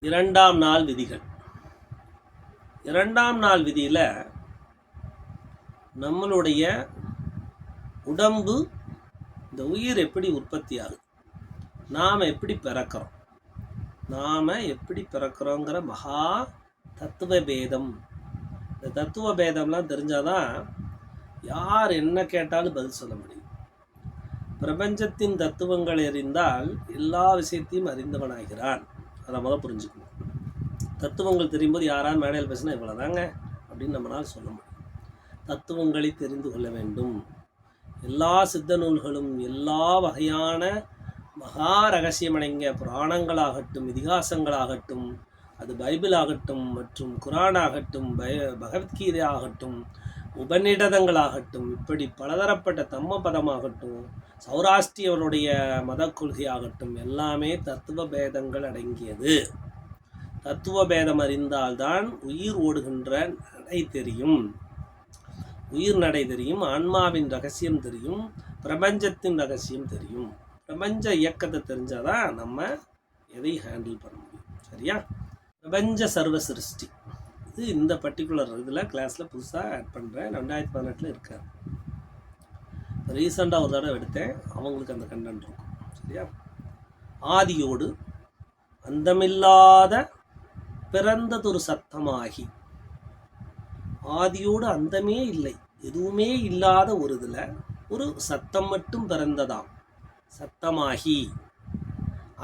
இரண்டாம் நாள் விதிகள். இரண்டாம் நாள் விதியில் நம்மளுடைய உடம்பு இந்த உயிர் எப்படி உற்பத்தி ஆகுது? நாம் எப்படி பிறக்கிறோம்? நாம் எப்படி பிறக்கிறோங்கிற மகா தத்துவ பேதம் இந்த தத்துவ பேதம்லாம் தெரிஞ்சாதான் யார் என்ன கேட்டாலும் பதில் சொல்ல முடியும். பிரபஞ்சத்தின் தத்துவங்கள் அறிந்தால் எல்லா விஷயத்தையும் அறிந்தவனாகிறான். அதை முதல் புரிஞ்சுக்கணும். தத்துவங்கள் தெரியும்போது யாராவது மேடையில் பேசினா இவ்வளோதாங்க அப்படின்னு நம்மளால் சொல்ல முடியும். தத்துவங்களை தெரிந்து கொள்ள வேண்டும். எல்லா சித்த நூல்களும் எல்லா வகையான மகா ரகசியமடைங்க புராணங்களாகட்டும் இதிகாசங்களாகட்டும் அது பைபிள் ஆகட்டும் மற்றும் குரான் ஆகட்டும் பய பகவத்கீதை ஆகட்டும் உபநிடதங்களாகட்டும் இப்படி பலதரப்பட்ட தம்ம பதமாகட்டும் சௌராஷ்டியவருடைய மத கொள்கையாகட்டும் எல்லாமே தத்துவ பேதங்கள் அடங்கியது. தத்துவ பேதம் அறிந்தால்தான் உயிர் ஓடுகின்ற நடை தெரியும். உயிர் நடை தெரியும் ஆன்மாவின் ரகசியம் தெரியும் பிரபஞ்சத்தின் ரகசியம் தெரியும். பிரபஞ்ச இயக்கத்தை தெரிஞ்சாதான் நம்ம எதை ஹேண்டில் பண்ண முடியும் சரியா? பிரபஞ்ச சர்வ சிருஷ்டி. இது இந்த பர்டிகுலர் இதில் கிளாஸில் புதுசாக ஆட் பண்ணுறேன் ரெண்டாயிரத்தி பதினெட்டில் இருக்கார். ரீசெண்டாக ஒரு தடவை எடுத்தேன். அவங்களுக்கு அந்த கண்டென்ட் இருக்கும். சரியா? ஆதியோடு அந்தமில்லாத பிறந்ததொரு சத்தமாகி ஆதியோடு அந்தமே இல்லை எதுவுமே இல்லாத ஒரு இதில் ஒரு சத்தம் மட்டும் பிறந்ததாம். சத்தமாகி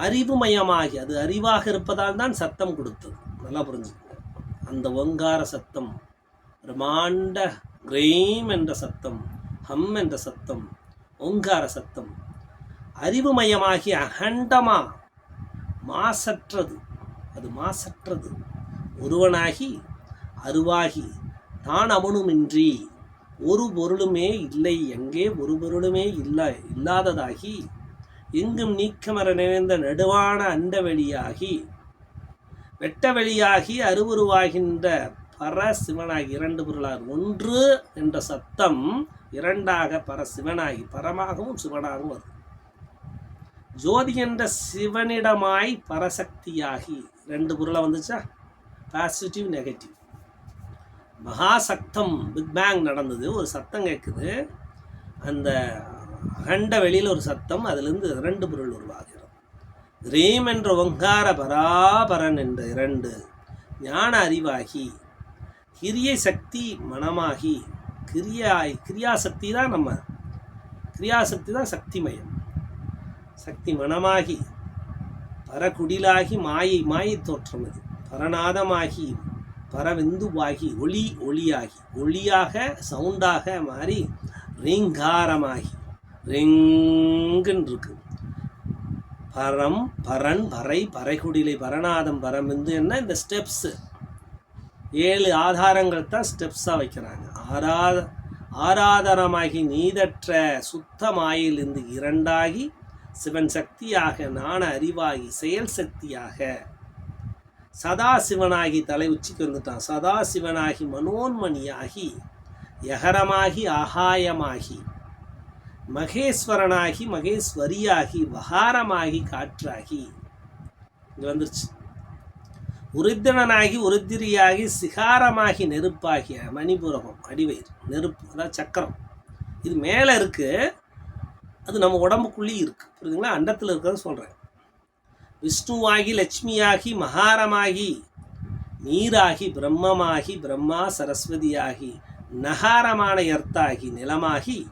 அறிவுமயமாகி அது அறிவாக இருப்பதால் தான் சத்தம் கொடுத்தது. நல்லா புரிஞ்சுக்கணும் அந்த ஓங்கார சத்தம் ரிமாண்ட கிரீம் என்ற சத்தம் ஹம் என்ற சத்தம் ஓங்கார சத்தம். அறிவுமயமாகி அகண்டமா மாசற்றது அது மாசற்றது. ஒருவனாகி அருவாகி நான் அவனுமின்றி ஒரு பொருளுமே இல்லை எங்கே ஒரு பொருளுமே இல்லை இல்லாததாகி எங்கும் நீக்கமர நிறைந்த நடுவான அண்டவெளியாகி வெட்டவெளியாகி அருவுருவாகின்ற பரசிவனாகி இரண்டு பொருளார். ஒன்று என்ற சத்தம் இரண்டாக பரசிவனாகி பரமாகவும் சிவனாகவும் வரும் ஜோதி என்ற சிவனிடமாய் பரசக்தியாகி ரெண்டு பொருளாக வந்துச்சா? பாசிட்டிவ் நெகட்டிவ் மகாசக்தம் பிக் பேங் நடந்தது. ஒரு சத்தம் கேட்குது அந்த அகண்ட வெளியில் ஒரு சத்தம் அதுலேருந்து ரெண்டு பொருள் உருவாகுது. ரீம் என்ற ஒங்கார பராபரன் என்ற இரண்டு ஞான அறிவாகி கிரிய சக்தி மனமாகி கிரியாய் கிரியாசக்தி தான் நம்ம கிரியாசக்தி தான் சக்திமயம். சக்தி மனமாகி பரகுடிலாகி மாயை மாயை தோற்றம் அது பரநாதமாகி பரவிந்துவாகி ஒளி ஒளியாகி ஒளியாக சவுண்டாக மாறி ரீங்காரமாகி ரிங்குன்னு இருக்குது பரம் பரன் பறை பறைகுடிலை பரநாதம் பரம் என்ன? இந்த ஸ்டெப்ஸு ஏழு ஆதாரங்கள் தான் ஸ்டெப்ஸாக வைக்கிறாங்க. ஆராத ஆராதனமாகி நீதற்ற சுத்தமாயிலிருந்து இரண்டாகி சிவன் சக்தியாக நாண அறிவாகி செயல் சக்தியாக சதா சிவனாகி தலை உச்சிக்கு வந்துட்டான். சதாசிவனாகி மனோன்மணியாகி யகரமாகி ஆகாயமாகி மகேஸ்வரனாகி மகேஸ்வரியாகி வகாரமாகி காற்றாகி. இங்கே வந்துருச்சு. உருத்திரனாகி உருத்திரியாகி சிகாரமாகி நெருப்பாகிய மணிபுரகம் அடிவயிறு நெருப்பு அதாவது சக்கரம். இது மேலே இருக்குது அது நம்ம உடம்புக்குள்ளேயும் இருக்குது புரியுதுங்களா? அண்டத்தில் இருக்கிறத சொல்கிறேன் விஷ்ணுவாகி லட்சுமியாகி மகாரமாகி நீராகி பிரம்மமாகி பிரம்மா சரஸ்வதியாகி நகாரமான எர்த்தாகி நிலமாகி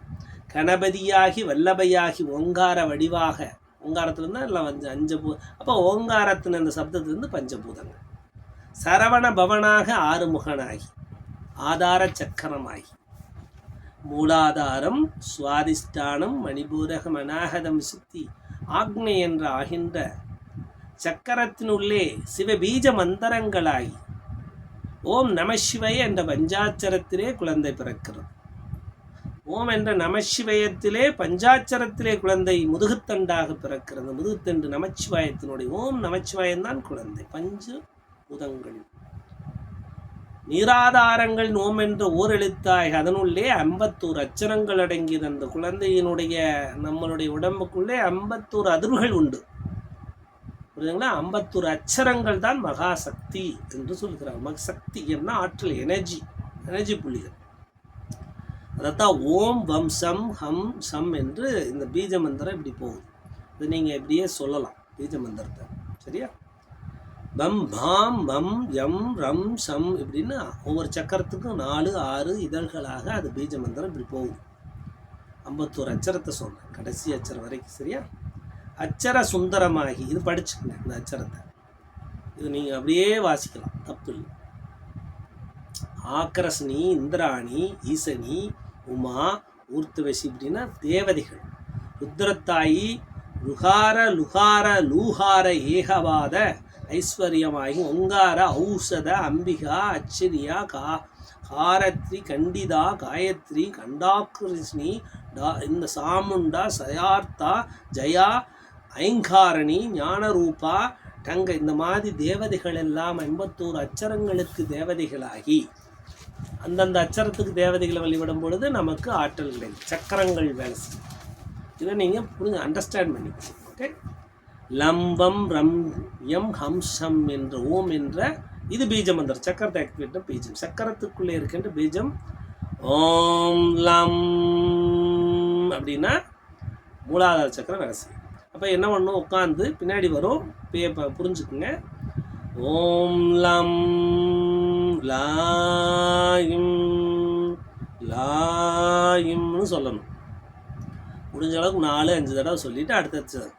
கணபதியாகி வல்லபையாகி ஓங்கார வடிவாக. ஓங்காரத்துலேருந்து எல்லாம் வந்து அஞ்ச பூ அப்போ ஓங்காரத்தின் அந்த சப்தத்திலிருந்து பஞ்சபூதங்கள். சரவண பவனாக ஆறுமுகனாகி ஆதார சக்கரமாகி. மூலாதாரம் சுவாதிஷ்டானம் மணிபூரகம் அநாகதம் சித்தி ஆக்னை என்று ஆகின்ற சக்கரத்தினுள்ளே சிவபீஜ மந்திரங்களாகி ஓம் நமசிவய என்ற பஞ்சாட்சரத்திலே குழந்தை பிறக்கிறது. ஓம் என்ற நமசிவயத்திலே பஞ்சாட்சரத்திலே குழந்தை முதுகுத்தண்டாக பிறக்கிறது. முதுகுத்தண்டு நமச்சிவாயத்தினுடைய ஓம் நமச்சிவாயம்தான் குழந்தை. பஞ்சு பூதங்கள் நீராதாரங்கள் நோம் என்ற ஓர் எழுத்தாய் அதனுள்ளே ஐம்பத்தோரு அச்சரங்கள் அடங்கியது. அந்த குழந்தையினுடைய நம்மளுடைய உடம்புக்குள்ளே ஐம்பத்தோரு அதிர்வுகள் உண்டு. புரியுதுங்களா? ஐம்பத்தொரு அச்சரங்கள் தான் மகாசக்தி என்று சொல்கிறார். மகசக்தி என்ன ஆற்றல் எனர்ஜி எனர்ஜி புள்ளிகள். அதைத்தான் ஓம் வம் சம் ஹம் சம் என்று இந்த பீஜ மந்திரம் இப்படி போகுது. இது நீங்கள் இப்படியே சொல்லலாம் பீஜ மந்திரத்தை. சரியா? பம் பாம் பம் யம் ரம் சம் இப்படின்னா ஒவ்வொரு சக்கரத்துக்கும் நாலு ஆறு இதழ்களாக அது பீஜ மந்திரம் இப்படி போகுது. ஐம்பத்தோரு அச்சரத்தை சொன்னேன் கடைசி அச்சரம் வரைக்கும். சரியா? அச்சர சுந்தரமாகி இது படிச்சுக்கங்க இந்த அச்சரத்தை. இது நீங்கள் அப்படியே வாசிக்கலாம் தப்பு இல்லை ஆக்கரஸ்னி இந்திராணி ஈசனி உமா ஊர்த்துவசி அப்படின்னா தேவதைகள். ருத்ரத்தாயி லுகார லுகார லூகார ஏகவாத ஐஸ்வர்யமாகி ஒங்கார ஔஷத அம்பிகா அச்சரியா கா காரத்ரி கண்டிதா காயத்ரி கண்டாகிருஷ்ணி டா இந்த சாமுண்டா சயார்த்தா ஜயா ஐங்காரணி ஞானரூபா டங்க இந்த மாதிரி தேவதைகள் எல்லாம் ஐம்பத்தோரு அச்சரங்களுக்கு தேவதைகளாகி அந்தந்த அச்சரத்துக்கு தேவதைகளை வழிபடும் பொழுது நமக்கு ஆற்றல் கிடைக்கும் சக்கரங்கள் வேலை செய்யும். இதை நீங்கள் புரிஞ்சு அண்டர்ஸ்டாண்ட் பண்ணிக்கணும் ஓகே லம்பம் ரம் எம் ஹம்சம் என்ற ஓம் என்ற இது பீஜம் மந்திர சக்கரத்தை ஆக்டிவேட் பீஜம். சக்கரத்துக்குள்ளே இருக்கின்ற பீஜம் ஓம் லம் அப்படின்னா மூலாதார சக்கரம் வேலை செய்யும். அப்போ என்ன பண்ணும்? உட்காந்து பின்னாடி வரும். பே புரிஞ்சுக்குங்க. ஓம் லம் லாயும் லாயும்னு சொல்லணும். முடிஞ்ச அளவுக்கு நாலு அஞ்சு தடவை சொல்லிட்டு அடுத்த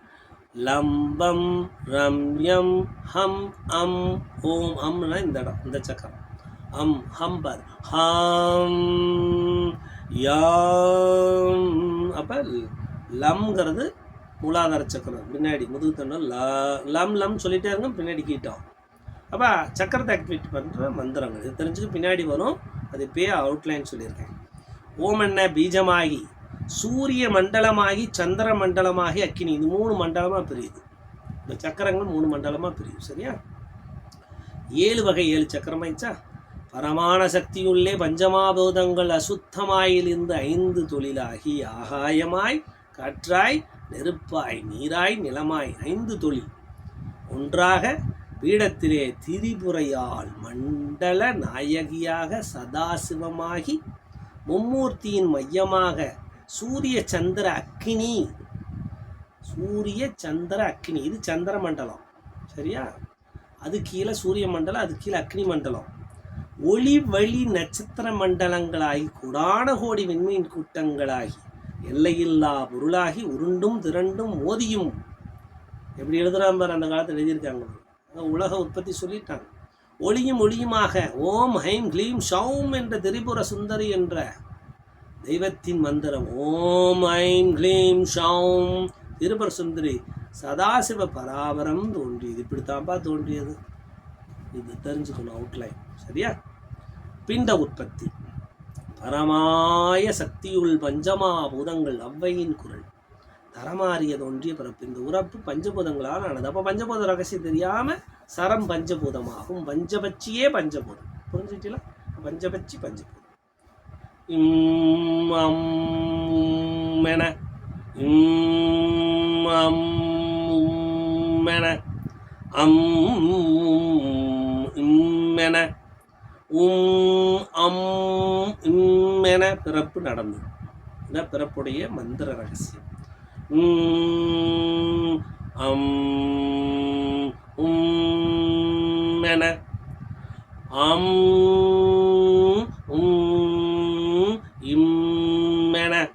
லம்பம் ரம்யம் ஹம் அம் ஓம் அம்னா இந்த இடம் இந்த சக்கரம். அம் ஹம்பர் ஹம் யாம். அப்போ லம்ங்கிறது மூலாதார சக்கரம். பின்னாடி முதுகு தண்டம் ல லம் லம் சொல்லிட்டே இருங்க பின்னாடி கீட்டோம். அப்போ சக்கரத்தை ஆக்டிவேட் பண்ணுற மந்திரங்கள். இது தெரிஞ்சுக்க பின்னாடி வரும். அது இப்போயே அவுட்லைன் சொல்லியிருக்கேன். ஓம் என்ன பீஜமாகி சூரிய மண்டலமாகி சந்திர மண்டலமாகி அக்கினி. இது மூணு மண்டலமாக பிரியுது. இந்த சக்கரங்கள் மூணு மண்டலமாக பிரியும். சரியா? ஏழு வகை ஏழு சக்கரமாயிச்சா பரமான சக்தியுள்ளே பஞ்சமாபூதங்கள் அசுத்தமாயிலிருந்து ஐந்து தொழிலாகி ஆகாயமாய் காற்றாய் நெருப்பாய் நீராய் நிலமாய் ஐந்து தொழில். ஒன்றாக பீடத்திலே திரிபுரையால் மண்டல நாயகியாக சதாசிவமாகி மும்மூர்த்தியின் மையமாக சூரிய சந்திர அக்கினி சூரிய சந்திர அக்னி இது சந்திர மண்டலம் சரியா? அது கீழே சூரிய மண்டலம் அது கீழே அக்னி மண்டலம். ஒளி வழி நட்சத்திர மண்டலங்களாகி குடான கோடி விண்மீன் கூட்டங்களாகி எல்லையில்லா பொருளாகி உருண்டும் திரண்டும் மோதியும். எப்படி எழுதுறாம்பார் அந்த காலத்தில் எழுதியிருக்காங்க. உலக உற்பத்தி சொல்லிட்டாங்க. ஒளியும் ஒளியுமாக ஓம் ஹைம் க்ளீம் ஷவும் என்ற திரிபுர சுந்தரி என்ற தெய்வத்தின் மந்திரம் ஓம் ஐம் க்ளீம் ஷவும் திரிபுர சுந்தரி சதாசிவ பராபரம் தோன்றியது. இப்படித்தான்ப்பா தோன்றியது. இது தெரிஞ்சுக்கணும் அவுட்லைன் சரியா? பிண்ட உற்பத்தி. பரமாய சக்தியுள் பஞ்சமா பூதங்கள் அவ்வையின் குரல். தரமாறிய ஒன்றிய பிறப்பு. இந்த உறப்பு பஞ்சபூதங்களால் ஆனது. அப்போ பஞ்சபூத ரகசியம் தெரியாம சரம் பஞ்சபூதமாகும் பஞ்சபட்சியே பஞ்சபூதம். புரிஞ்சுட்டீங்களா பஞ்சபட்சி பஞ்சபூதம். இம் அம் என இம் அம் என அம் இம் என உம் அம் இம் என பிறப்பு நடந்தது. இந்த பிறப்புடைய மந்திர ரகசியம். உம் அம் உம் என. அம் உம் இம் என.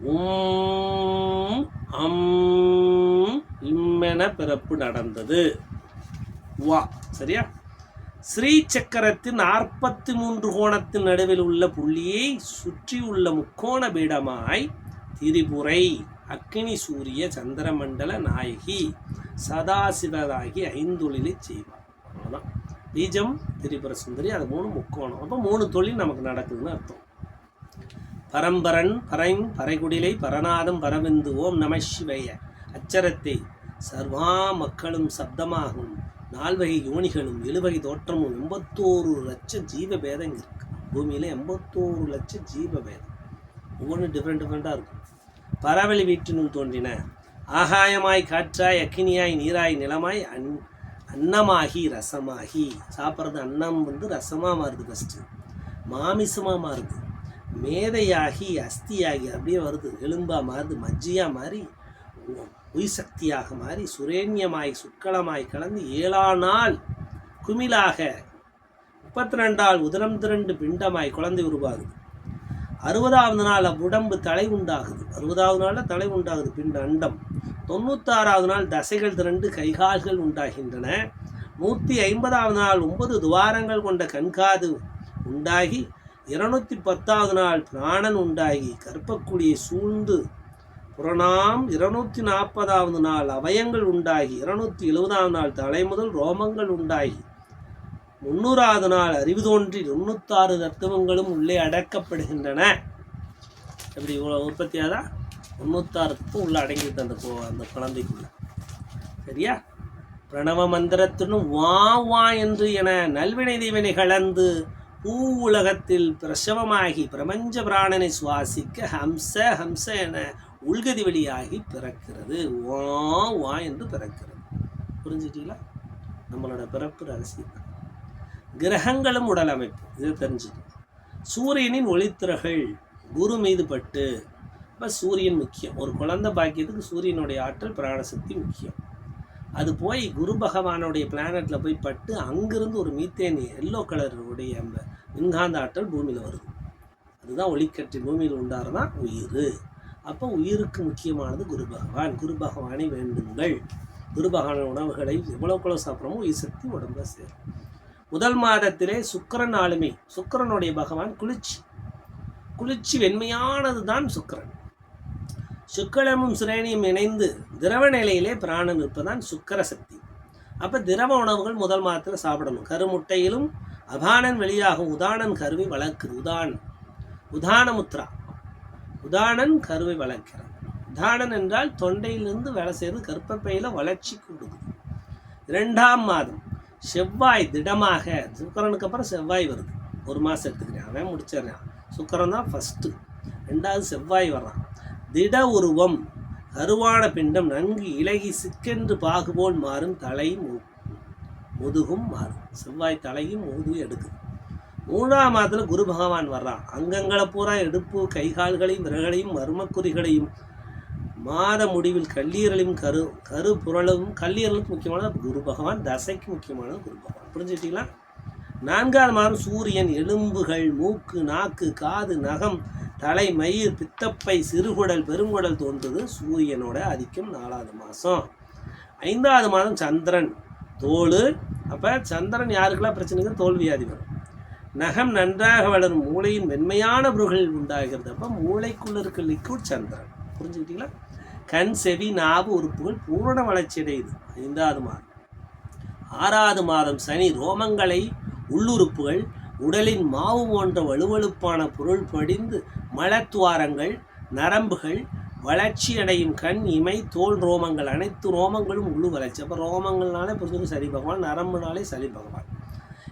உம் அம் இம்மென பிறப்பு நடந்தது. வா சரியா? ஸ்ரீ சக்கரத்தின் நாற்பத்தி மூன்று கோணத்தின் நடுவில் உள்ள புள்ளியை சுற்றியுள்ள முக்கோண பீடமாய் திரிபுரை. அக்னி சூரிய சந்திரமண்டல நாயகி சதாசிவராகி ஐந்தொழிலை செய்வார். அவ்வளோதான் பீஜம் திரிபுர சுந்தரி அது மூணு முக்கோணம். அப்போ மூணு தொழில் நமக்கு நடக்குதுன்னு அர்த்தம். பரம்பரன் பரைம் பறைகுடிலை பரநாதம் பரவிந்து ஓம் நம சிவைய. அச்சரத்தை சர்வா மக்களும் சப்தமாகும். நால்வகை யோனிகளும் எழுவகை தோற்றமும் எண்பத்தோரு லட்சம் ஜீவ பேதம் இருக்கு. பூமியில் எண்பத்தோரு லட்சம் ஜீவ பேதம் ஒவ்வொன்றும் டிஃப்ரெண்ட் டிஃப்ரெண்ட்டாக இருக்கும். பரவழி வீட்டினுள் தோன்றின. ஆகாயமாய் காற்றாய் அக்கினியாய் நீராய் நிலமாய் அன் அன்னமாகி ரசமாகி. சாப்பிட்றது அன்னம் வந்து ரசமாக மாறுது ஃபஸ்ட்டு மாமிசமாக மாறுது. மேதையாகி அஸ்தியாகி அப்படியே வருது. எலும்பாக மாறுது மஜ்ஜியாக மாறி உ- உயிர் சக்தியாக மாறி சுரேன்யமாய் சுக்களமாய் கலந்து ஏழா நாள் குமிழாக முப்பத்தி ரெண்டால் உதரம் திரண்டு பிண்டமாய் குழந்தை உருவாகுது. அறுபதாவது நாள் உடம்பு தலை உண்டாகுது. அறுபதாவது நாளில் தலை உண்டாகுது. பின் அண்டம். தொண்ணூத்தாறாவது நாள் தசைகள் திரண்டு கைகால்கள் உண்டாகின்றன. நூற்றி ஐம்பதாவது நாள் ஒன்பது துவாரங்கள் கொண்ட கண்காது உண்டாகி இருநூத்தி பத்தாவது நாள் பிராணன் உண்டாகி கற்பக்குடியை சூழ்ந்து புறநாம் இருநூத்தி நாற்பதாவது நாள் அவயங்கள் உண்டாகி இருநூத்தி எழுபதாவது நாள் தலை முதல் ரோமங்கள் உண்டாகி முன்னூறாவது நாள் அறிவு தோன்றி தொண்ணூத்தாறு தத்துவங்களும் உள்ளே அடக்கப்படுகின்றன. அப்படி இவ்வளோ உற்பத்தியாக தொண்ணூத்தாறு தத்துவம் உள்ளே அடங்கிட்டு அந்த கோ அந்த குழந்தைக்குள்ள. சரியா? பிரணவ மந்திரத்தினும் வா வா என்று என நல்வினை தீவினை கலந்து பூ உலகத்தில் பிரசவமாகி பிரபஞ்ச பிராணனை சுவாசிக்க ஹம்ச ஹம்ச என உள்கதி வெளியாகி பிறக்கிறது. வா வா என்று பிறக்கிறது. புரிஞ்சுட்டீங்களா? நம்மளோட பிறப்பு ரகசியம் தான். கிரகங்களும் உடல் அமைப்பு இதை தெரிஞ்சுக்கணும் சூரியனின் ஒளித்திரகள் குரு மீது பட்டு இப்போ சூரியன் முக்கியம். ஒரு குழந்தை பாக்கியத்துக்கு சூரியனுடைய ஆற்றல் பிராணசக்தி முக்கியம். அது போய் குரு பகவானுடைய பிளானட்டில் போய் பட்டு அங்கிருந்து ஒரு மீத்தேன் எல்லோ கலருடைய அந்த மின்காந்த ஆற்றல் பூமியில் வருது. அதுதான் ஒளிக்கட்டி. பூமியில் உண்டாறதான் உயிர். அப்போ உயிருக்கு முக்கியமானது குரு பகவான். குரு பகவானை வேண்டுங்கள். குரு பகவான உணவுகளை எவ்வளோக்குள்ள சாப்பிட்றோமோ உயிர் சக்தி உடம்புல சேரும். முதல் மாதத்திலே சுக்கிரன் ஆளுமை. சுக்கிரனுடைய பகவான் குளிர்ச்சி. குளிர்ச்சி வெண்மையானது தான் சுக்கரன். சுக்கலமும் சிரேனியும் இணைந்து திரவ நிலையிலே பிராணன் இருப்பதான் சுக்கர சக்தி. அப்போ திரவ உணவுகள் முதல் மாதத்தில் சாப்பிடணும். கருமுட்டையிலும் அபானன் வெளியாகும் உதானன் கருவை வளர்க்குது உதான் உதானமுத்ரா. உதானன் கருவை வளர்க்கிறான் உதானன் என்றால் தொண்டையிலிருந்து வேலை செய்து கற்பப்பையில் வளர்ச்சி கூடுது. இரண்டாம் மாதம். செவ்வாய் திடமாக சுக்கரனுக்கு அப்புறம் செவ்வாய் வருது. ஒரு மாதம் எடுத்துக்கிறேன். அவன் முடிச்சிடுறான். சுக்கரன் தான் ஃபஸ்ட்டு ரெண்டாவது செவ்வாய் வர்றான். திட உருவம் கருவான பிண்டம் நன்கு இலகி சிக்கென்று பாகுபோல் மாறும் தலை மு- முதுகும் மாறும். செவ்வாய் தலையும் முதுகும் எடுக்குது. மூணாம் மாதத்தில் குரு பகவான் வர்றான். அங்கங்களை பூரா எடுப்பு கைகால்களையும் விரல்களையும் மர்மக்குறிகளையும் மாத முடிவில் கல்லீரலையும் கரு கரு புரளும் கல்லீரலுக்கு முக்கியமானது குரு பகவான் தசைக்கு முக்கியமானது குரு பகவான். புரிஞ்சுக்கிட்டீங்களா? நான்காவது மாதம் சூரியன் எலும்புகள் மூக்கு நாக்கு காது நகம் தலை மயிர் பித்தப்பை சிறுகுடல் பெருங்குடல் தோன்றது சூரியனோட ஆதிக்கம் நாலாவது மாதம். ஐந்தாவது மாதம் சந்திரன் தோல் அப்போ சந்திரன் யாருக்கெல்லாம் பிரச்சனைக்கு தோல்வியாதி வரும். நகம் நன்றாக வளரும் மூளையின் மென்மையான புருகள் உண்டாகிறது. அப்போ மூளைக்குள்ள இருக்க லிக்விட் சந்திரன். புரிஞ்சுக்கிட்டீங்களா? கண் செவி நாவு உறுப்புகள் பூரண வளர்ச்சி அடையுது ஐந்தாவது மாதம். ஆறாவது மாதம் சனி ரோமங்களை உள்ளுறுப்புகள் உடலின் மாவு போன்ற வலுவழுப்பான பொருள் படிந்து மலத்துவாரங்கள் நரம்புகள் வளர்ச்சி அடையும் கண் இமை தோல் ரோமங்கள் அனைத்து ரோமங்களும் உள்ளு வளர்ச்சி. அப்போ ரோமங்கள்னாலே புரிஞ்சுக்க சரி பகவான் நரம்புனாலே சரி பகவான்.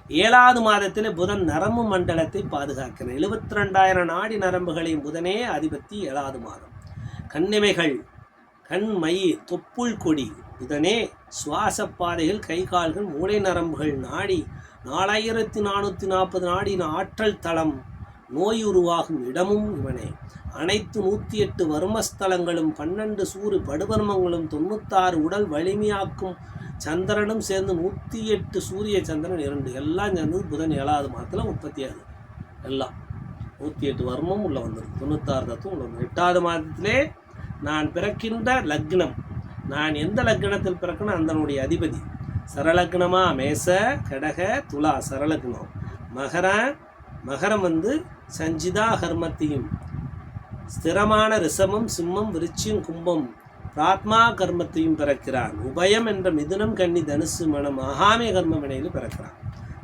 ஏழாவது மாதத்தில் புதன் நரம்பு மண்டலத்தை பாதுகாக்கிறார். எழுபத்தி ரெண்டாயிரம் நாடி நரம்புகளையும் புதனே அதிபத்தி ஏழாவது மாதம். கண்ணிமைகள் கண் தொப்புள் கொடி. புதனே சுவாச பாதைகள் கை கால்கள் மூளை நரம்புகள் நாடி நாலாயிரத்தி நானூற்றி நாற்பது நாடியின் ஆற்றல் தளம் நோய் உருவாகும் இடமும் இவனே. அனைத்து நூற்றி எட்டு வர்மஸ்தலங்களும் பன்னெண்டு சூறு படுவர்மங்களும் தொண்ணூத்தாறு உடல் வலிமையாக்கும் சந்திரனும் சேர்ந்து நூற்றி எட்டு சூரிய சந்திரன் இரண்டு. எல்லாம் சேர்ந்து புதன் ஏழாவது மாதத்தில் உற்பத்தி ஆகுது எல்லாம். நூற்றி எட்டு வர்மம் உள்ள வந்துடும் தொண்ணூத்தாறு தத்துவம் உள்ள வந்துடும் எட்டாவது மாதத்திலே நான் பிறக்கின்ற லக்னம். நான் எந்த லக்னத்தில் பிறக்கணும்? அந்தனுடைய அதிபதி. சரலக்னமா? மேச கடக துலா சரலக்னம். மகர மகரம் வந்து சஞ்சிதா கர்மத்தையும் ஸ்திரமான ரிஷபம் சிம்மம் விருச்சியும் கும்பம் பிராத்மா கர்மத்தையும் பிறக்கிறான். உபயம் என்ற மிதுனம் கன்னி தனுசு மனம் ஆகாமிய கர்ம வினையில் பிறக்கிறான்.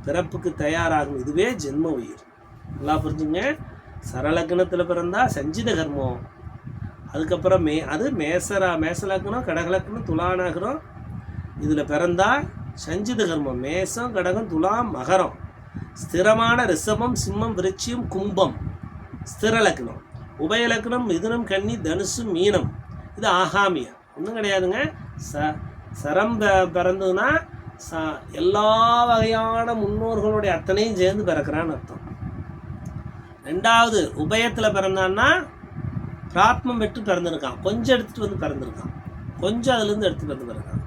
பிறப்புக்கு தயாராகும் இதுவே ஜென்ம உயிர். நல்லா புரிஞ்சுங்க. சரலக்னத்தில் பிறந்தா சஞ்சித கர்மம். அதுக்கப்புறம் மே அது மேசரா மேசலக்னம் கடகலக்னம் துலாநகரம் இதில் பிறந்தால் சஞ்சித கர்மம். மேசம் கடகம் துலாம் மகரம். ஸ்திரமான ரிஷபம் சிம்மம் விருச்சியம் கும்பம். ஸ்திர லக்னம் உபய மிதுனம் கன்னி தனுசு மீனம். இது ஆகாமியம். ஒன்றும் கிடையாதுங்க. ச சரம் ப- பிறந்ததுன்னா ச எல்லா வகையான முன்னோர்களுடைய அத்தனையும் சேர்ந்து பிறக்கிறான்னு அர்த்தம். ரெண்டாவது உபயத்தில் பிறந்தான்னா பிராத்மம் விட்டு பிறந்திருக்கான். கொஞ்சம் எடுத்துகிட்டு வந்து பிறந்திருக்கான். கொஞ்சம் அதுலேருந்து எடுத்துகிட்டு வந்து பிறந்தான்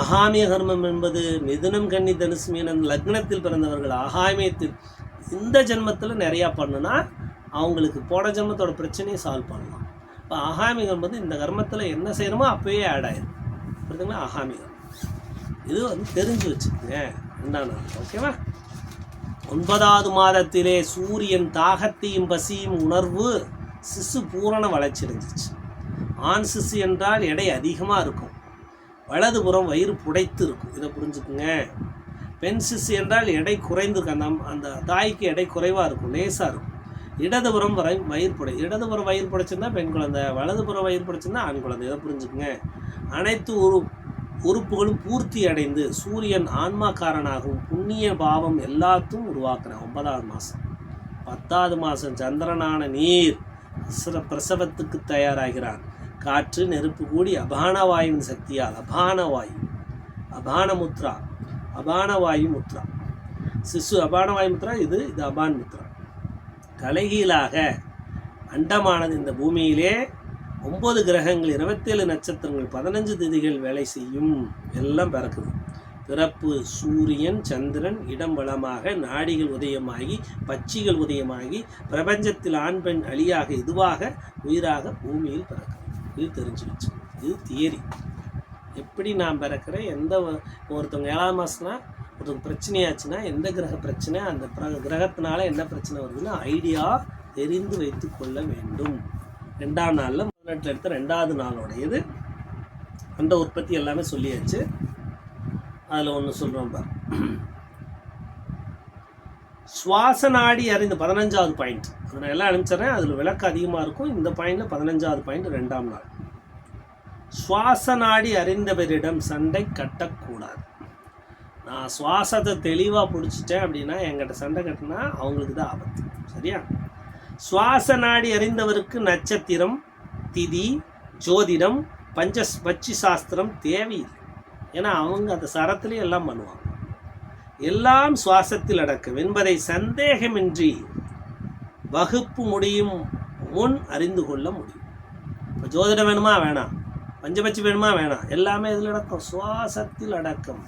ஆகாமிய கர்மம் என்பது மிதுனம் கன்னி தனுசு மீனன் லக்னத்தில் பிறந்தவர்கள் ஆகாமியத்தில் இந்த ஜென்மத்தில் நிறையா பண்ணுனா அவங்களுக்கு போன ஜென்மத்தோட பிரச்சனையை சால்வ் பண்ணலாம். இப்போ ஆகாமிகம் வந்து இந்த கர்மத்தில் என்ன செய்யணுமோ அப்போயே ஆட் ஆயிடும் புரியுதுங்களா? கர்மம். இது வந்து தெரிஞ்சு வச்சுக்கோங்க. என்னன்னா ஓகேவா ஒன்பதாவது மாதத்திலே சூரியன் தாகத்தையும் பசியும் உணர்வு சிசு பூரண வளர்ச்சி இருந்துச்சு ஆண் சிசு என்றால் எடை அதிகமாக இருக்கும். வலதுபுறம் வயிறு புடைத்து இருக்கும். இதை புரிஞ்சுக்குங்க. பெண் சிசு என்றால் எடை குறைந்திருக்கும் அந்த அந்த தாய்க்கு எடை குறைவாக இருக்கும். லேசாக இருக்கும். இடதுபுறம் வரை வயிறு புடை இடதுபுறம் வயிறு புடைச்சிருந்தா பெண் குழந்தை வலதுபுறம் வயிறு புடைச்சிருந்தா ஆண் குழந்தை. இதை புரிஞ்சுக்குங்க. அனைத்து உரு உறுப்புகளும் பூர்த்தி அடைந்து சூரியன் ஆன்மாக்காரனாகவும் புண்ணிய பாவம் எல்லாத்தையும் உருவாக்குறேன் ஒன்பதாவது மாதம் பத்தாவது மாதம் சந்திரனான நீர். பிரசவ- பிரசவத்துக்கு தயாராகிறான். காற்று நெருப்பு கூடி அபான வாயுவின் சக்தியால் அபான வாயு அபான முத்ரா அபான வாயு முத்ரா. சிசு அபான வாயு முத்ரா இது இது அபான் முத்ரா. தலைகீழாக அண்டமானது இந்த பூமியிலே ஒன்பது கிரகங்கள் இருபத்தேழு நட்சத்திரங்கள் பதினஞ்சு திதிகள் வேலை செய்யும். எல்லாம் பிறக்குது. பிறப்பு சூரியன் சந்திரன் இடம் வளமாக நாடிகள் உதயமாகி பச்சிகள் உதயமாகி பிரபஞ்சத்தில் ஆண் பெண் அழியாக இதுவாக உயிராக பூமியில் பிறக்கும். இது தெரிஞ்சு வச்சு இது தியரி. எப்படி நான் பிறக்கிறேன்? எந்த ஒருத்தவங்க ஏழாம் மாதம்னா ஒருத்தவங்க பிரச்சனையாச்சுன்னா எந்த கிரக பிரச்சனை? அந்த கிரகத்தினால என்ன பிரச்சனை வருதுன்னு ஐடியா தெரிந்து வைத்து கொள்ள வேண்டும். ரெண்டாம் நாளில் பதினெட்டில் எடுத்த ரெண்டாவது நாளோடையது. அந்த உற்பத்தி எல்லாமே சொல்லியாச்சு. அதில் ஒன்று சொல்கிறோம் பார். சுவாச நாடி அறிந்த பதினஞ்சாவது பாயிண்ட். அதை நான் எல்லாம் அனுப்பிச்சிட்றேன். அதில் விளக்கு அதிகமாக இருக்கும். இந்த பாயிண்டில் பதினஞ்சாவது பாயிண்ட் ரெண்டாம் நாள். சுவாச நாடி அறிந்தவரிடம் சண்டை கட்டக்கூடாது. நான் சுவாசத்தை தெளிவாக பிடிச்சிட்டேன் அப்படின்னா என்கிட்ட சண்டை கட்டினா அவங்களுக்கு தான் ஆபத்து. சரியா? சுவாச நாடி அறிந்தவருக்கு நட்சத்திரம் திதி ஜோதிடம் பஞ்ச பட்சி சாஸ்திரம் தேவையில்லை. ஏன்னா அவங்க அந்த சரத்துலேயே எல்லாம் பண்ணுவாங்க. எல்லாம் சுவாசத்தில் அடக்கம் என்பதை சந்தேகமின்றி வகுப்பு முடியும் முன் அறிந்து கொள்ள முடியும். இப்போ ஜோதிடம் வேணுமா? வேணாம். பஞ்சபட்சி வேணுமா? வேணாம். எல்லாமே இதில் அடக்கம். சுவாசத்தில் அடக்கம்.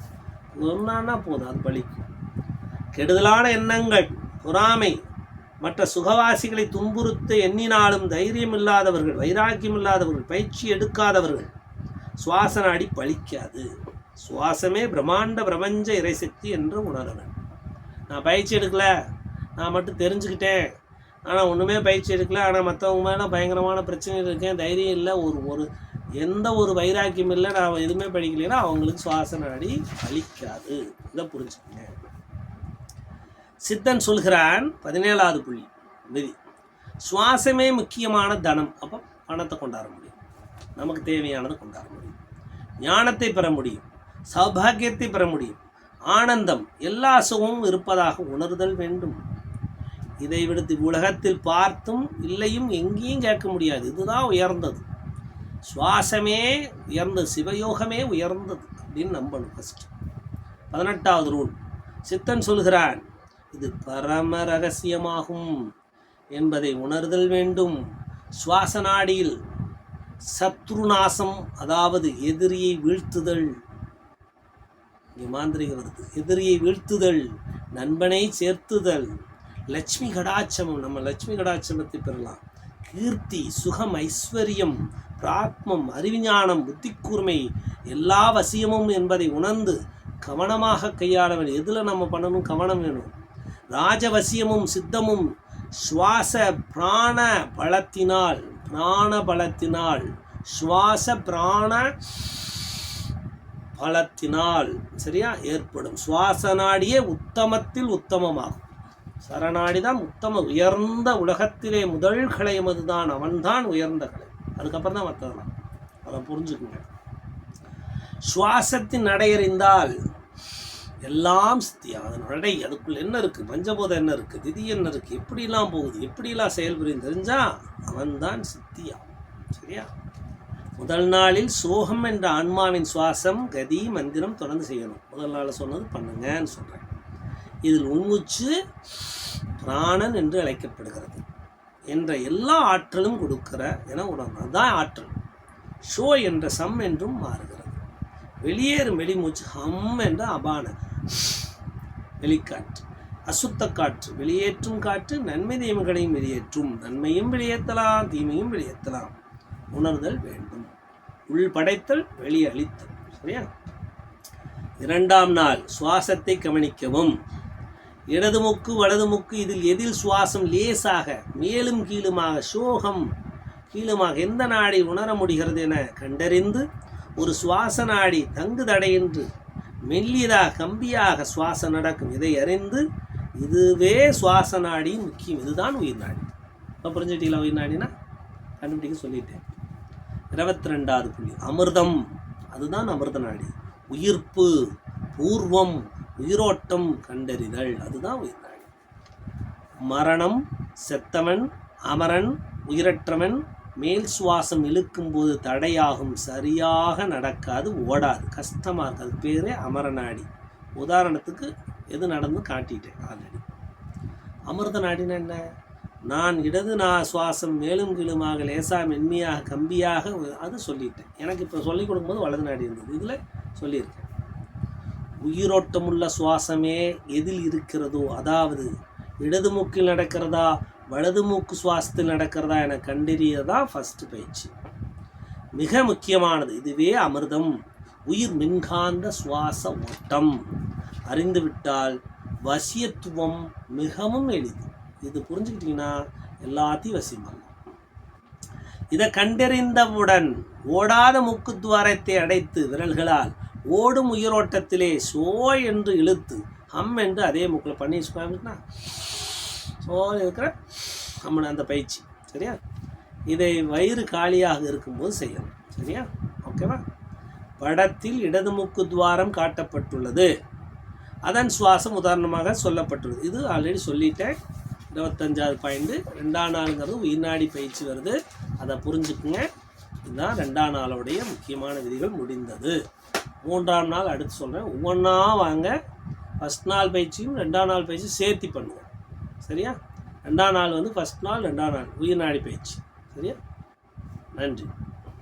ஒன்றானா போதும். அது பலிக்கும் கெடுதலான எண்ணங்கள் பொறாமை மற்ற சுகவாசிகளை துன்புறுத்த எண்ணினாலும் தைரியம் இல்லாதவர்கள் வைராக்கியம் இல்லாதவர்கள் பயிற்சி எடுக்காதவர்கள் சுவாசனாடி பலிக்காது சுவாசமே பிரம்மாண்ட பிரபஞ்ச இறைசக்தி என்று உணர நான் பயிற்சி எடுக்கல. நான் மட்டும் தெரிஞ்சுக்கிட்டேன். ஆனால் ஒன்றுமே பயிற்சி எடுக்கல. ஆனால் மற்றவங்க மேலே பயங்கரமான பிரச்சனை இருக்கேன் தைரியம் இல்லை. ஒரு ஒரு எந்த ஒரு வைராக்கியம் இல்லை. நான் எதுவுமே படிக்கலைன்னா அவங்களுக்கு சுவாச நாடி அழிக்காது இதை புரிஞ்சுக்கங்க. சித்தன் சொல்கிறான் பதினேழாவது புள்ளி விதி சுவாசமே முக்கியமான தனம். அப்போ பணத்தை கொண்டாட முடியும். நமக்கு தேவையானதை கொண்டாட முடியும். ஞானத்தை பெற முடியும். சௌபாகியத்தை பெற முடியும். ஆனந்தம் எல்லா சுகமும் இருப்பதாக உணர்தல் வேண்டும். இதை விடுத்து உலகத்தில் பார்த்தும் இல்லையும் எங்கேயும் கேட்க முடியாது. இதுதான் உயர்ந்தது. சுவாசமே உயர்ந்தது சிவயோகமே உயர்ந்தது அப்படின்னு நம்பணும் ஃபஸ்ட்டு பதினெட்டாவது ரூல். சித்தன் சொல்கிறான் இது பரம ரகசியமாகும் என்பதை உணர்தல் வேண்டும். சுவாச நாடியில் சத்ருநாசம் அதாவது எதிரியை வீழ்த்துதல். இங்கே மாந்திரிகிறது எதிரியை வீழ்த்துதல் நண்பனை சேர்த்துதல். லட்சுமி கடாட்சமம் நம்ம லட்சுமி கடாட்சமத்தை பெறலாம். கீர்த்தி சுகம் ஐஸ்வர்யம் பிராத்மம் அறிவிஞானம் புத்தி கூர்மை எல்லா வசியமும் என்பதை உணர்ந்து கவனமாக கையாள வேண்டும் எதில் நம்ம பண்ணணும்? கவனம் வேணும். ராஜவசியமும் சித்தமும் சுவாச பிராண பலத்தினால் பிராண பலத்தினால் சுவாச பிராண பலத்தினால் சரியா? ஏற்படும். சுவாச நாடியே உத்தமத்தில் உத்தமமாகும். சரணாடி தான் உத்தம உயர்ந்த உலகத்திலே முதல் கலையும் அதுதான். அவன்தான் உயர்ந்த கலை அதுக்கப்புறம் தான் மற்றதெல்லாம். அதை புரிஞ்சுக்குங்க. சுவாசத்தின் நடையறிந்தால் எல்லாம் சித்தியா அதன் நடை அதுக்குள்ள என்ன இருக்குது பஞ்சபோதம் என்ன இருக்குது திதி என்ன இருக்குது எப்படிலாம் போகுது? எப்படிலாம் செயல்புரியும் தெரிஞ்சா அவன்தான் சித்தியா சரியா? முதல் நாளில் சோகம் என்ற ஆன்மாவின் சுவாசம் கதி மந்திரம் தொடர்ந்து செய்யணும். முதல் நாளில் சொன்னது பண்ணுங்கன்னு சொல்கிறேன் இதில் உள்மூச்சு பிராணன் என்று அழைக்கப்படுகிறது. என்ற எல்லா ஆற்றலும் கொடுக்கிற என உணர்வு அதுதான் ஆற்றல். ஷோ என்ற சம் என்றும் மாறுகிறது. வெளியேறும் வெளிமூச்சு ஹம் என்ற அபான வெளிக்காற்று. அசுத்த காற்று வெளியேற்றும் காற்று நன்மை தீமைகளையும் வெளியேற்றும். நன்மையும் வெளியேற்றலாம் தீமையும் வெளியேற்றலாம். உணர்தல் வேண்டும். உள் படைத்தல் வெளியளித்தல். சரியா? இரண்டாம் நாள் சுவாசத்தை கவனிக்கவும். இடது மூக்கு வலது மூக்கு இதில் எதில் சுவாசம் லேசாக மேலும் கீழுமாக சோகம் கீழுமாக எந்த நாடி உணர முடிகிறது என கண்டறிந்து ஒரு சுவாச நாடி தங்கு தடையின்றி மெல்லியதாக கம்பியாக சுவாசம் நடக்கும் இதை அறிந்து இதுவே சுவாச நாடி முக்கியம். இதுதான் உயிர் நாடி. இப்போ புரிஞ்சுட்டீங்களா உயிர் நாடினா? கண்டுபிடிக்க சொல்லிட்டேன். இருபத்தி ரெண்டாவது புள்ளி. அமிர்தம். அதுதான் அமிர்த நாடி உயிர்ப்பு பூர்வம் உயிரோட்டம் கண்டறிதல். அதுதான் உயிர் நாடி மரணம் செத்தவன் அமரன் உயிரற்றவன் மேல் சுவாசம் இழுக்கும்போது தடையாகும் சரியாக நடக்காது ஓடாது. கஷ்டமாக இருக்கு அது பேரே அமரநாடி. உதாரணத்துக்கு எது நடந்து காட்டிட்டேன் ஆல்ரெடி. அமிர்த நாடினா என்ன? நான் இடது நான் சுவாசம் மேலும் கீழுமாக லேசாக மென்மையாக கம்பியாக அது சொல்லிட்டேன். எனக்கு இப்போ சொல்லிக் கொடுக்கும்போது வலது நாடி இருந்தது. இதில் சொல்லியிருக்கேன். உயிரோட்டமுள்ள சுவாசமே எதில் இருக்கிறதோ அதாவது இடது மூக்கில் நடக்கிறதா வலது மூக்கு சுவாசத்தில் நடக்கிறதா என கண்டறியதான் ஃபஸ்ட்டு பயிற்சி. மிக முக்கியமானது இதுவே அமிர்தம். உயிர் மின்காந்த சுவாச ஓட்டம். அறிந்துவிட்டால் வசியத்துவம் மிகவும் எளிது. இது புரிஞ்சுக்கிட்டீங்கன்னா எல்லாத்தையும் வசியம் பண்ணலாம் இதை கண்டறிந்தவுடன் ஓடாத முக்குத்வாரத்தை அடைத்து விரல்களால் ஓடும் உயிரோட்டத்திலே சோ என்று இழுத்து ஹம் என்று அதே மூக்கில் பண்ணி வச்சுக்கோங்கன்னா சோ இருக்கிற ஹம்மன் அந்த பயிற்சி. சரியா? இதை வயிறு காலியாக இருக்கும்போது செய்யணும். சரியா? ஓகேவா? படத்தில் இடது மூக்கு துவாரம் காட்டப்பட்டுள்ளது. அதன் சுவாசம் உதாரணமாக சொல்லப்பட்டுள்ளது. இது ஆல்ரெடி சொல்லிட்டேன். இருபத்தஞ்சாவது பாயிண்ட்டு ரெண்டாம் நாளுங்கிறது உயிர்நாடி பயிற்சி வருது. அதை புரிஞ்சுக்குங்க. இதுதான் ரெண்டாம் நாளுடைய முக்கியமான விதிகள் முடிந்தது. மூன்றாம் நாள் அடுத்து சொல்கிறேன் ஒவ்வொன்றா வாங்க. ஃபஸ்ட் நாள் பயிற்சியும் ரெண்டாம் நாள் பயிற்சியும் சேர்த்தி பண்ணுவோம். சரியா? ரெண்டாம் நாள் வந்து ஃபஸ்ட் நாள் ரெண்டாம் நாள் உயிர்நாடி பயிற்சி. சரியா? நன்றி.